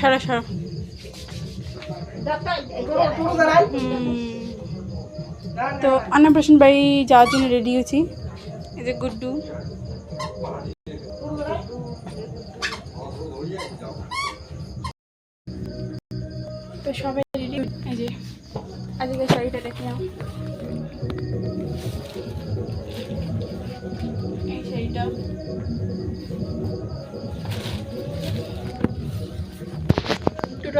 সরা সরা। তো অন্নপ্রাশন বাড়ি যাওয়ার জন্য রেডি হয়েছি। এই যে গুড্ডু। তো সবাই রেডি এই যে আজকে শাড়িটা দেখে নাও। এই শাড়িটা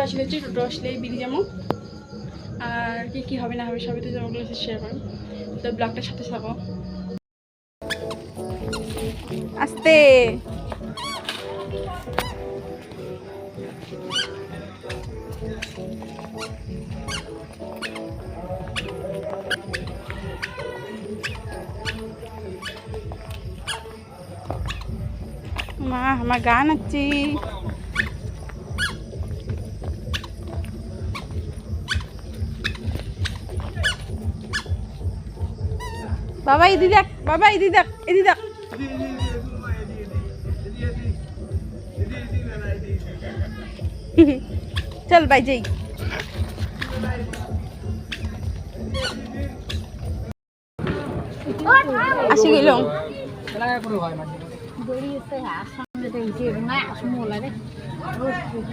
আসলে হচ্ছে টোটো আসলে বেরিয়ে যাব। আর কি কি হবে না হবে সবই তো জামাগুলো শেয়ার করো তো ব্লগটার সাথে থাকো। আস্তে। মা, আমার গান আছে। বাবা ইদি দেখ বাবা ইদি দেখ ইদি দেখ। চল বাই যাই। আসি গেল।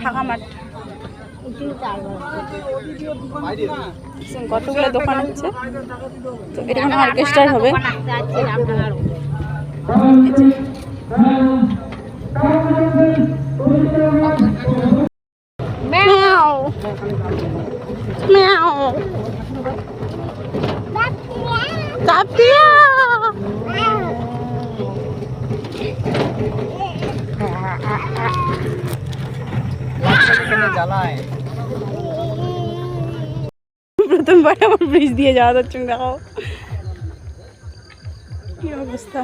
ফাঁকা মাঠ। কতগুলো দোকান আছে? তো এটা কোনো অর্কেস্ট্রার হবে। এই যে। প্রথমবার আমার ব্রিজ দিয়ে যাওয়া যাচ্ছে দেখাও কি অবস্থা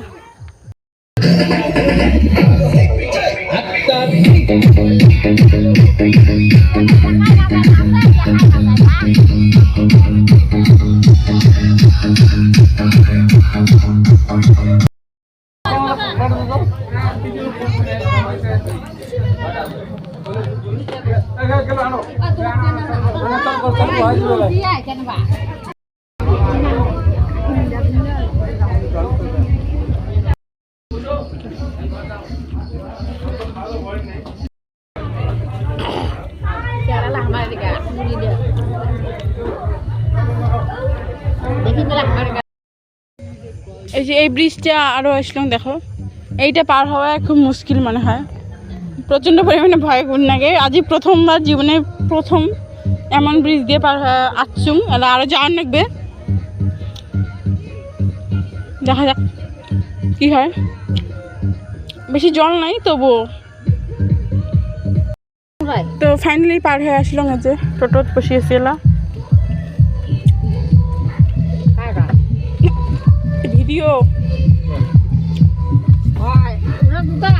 এই যে এই ব্রিজটা আরও আসলাম দেখো। এইটা পার হওয়া খুব মুশকিল মনে হয়। প্রচণ্ড পরিমাণে ভয় গুণ লাগে। আজই প্রথমবার জীবনে প্রথম এমন ব্রিজ দিয়ে পার আসছুম। আরও যাওয়ার লাগবে। দেখা যাক কি হয়। বেশি জল নাই তবুও। তো ফাইনালি পার হয়ে আসলাম যে টোটোত বসিয়েছিলাম। ভিডিও। হুম, বাবা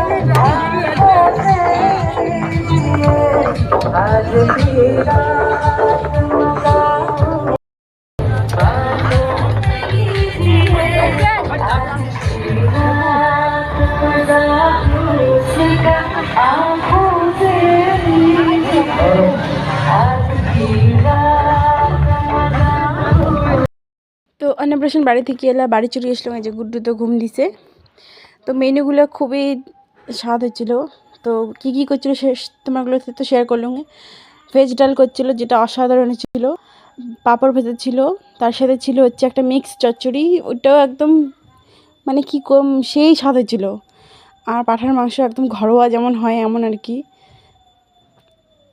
তো অন্নপ্রাশন বাড়ি থেকে এলা বাড়ি চলে আসলাম, এই যে গুড্ডু তো ঘুম দিছে। তো মেনুগুলো খুবই স্বাদ হচ্ছিল। তো কী কী করছিল সে তোমারগুলো তো শেয়ার করলাম। ভেজ ডাল করছিল, যেটা অসাধারণ ছিল। পাঁপড় ভেজা ছিল। তার সাথে ছিল হচ্ছে একটা মিক্স চচ্চড়ি। ওটাও একদম মানে কী কম, সেই স্বাদ হচ্ছিল। আর পাঠার মাংস একদম ঘরোয়া যেমন হয়, এমন আর কি।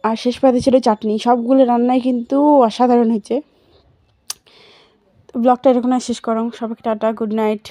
আর শেষ পাতে ছিল চাটনি। সবগুলো রান্নাই কিন্তু অসাধারণ হয়েছে। ব্লগটা এরকম শেষ করং। সবাইকে টাটা গুড নাইট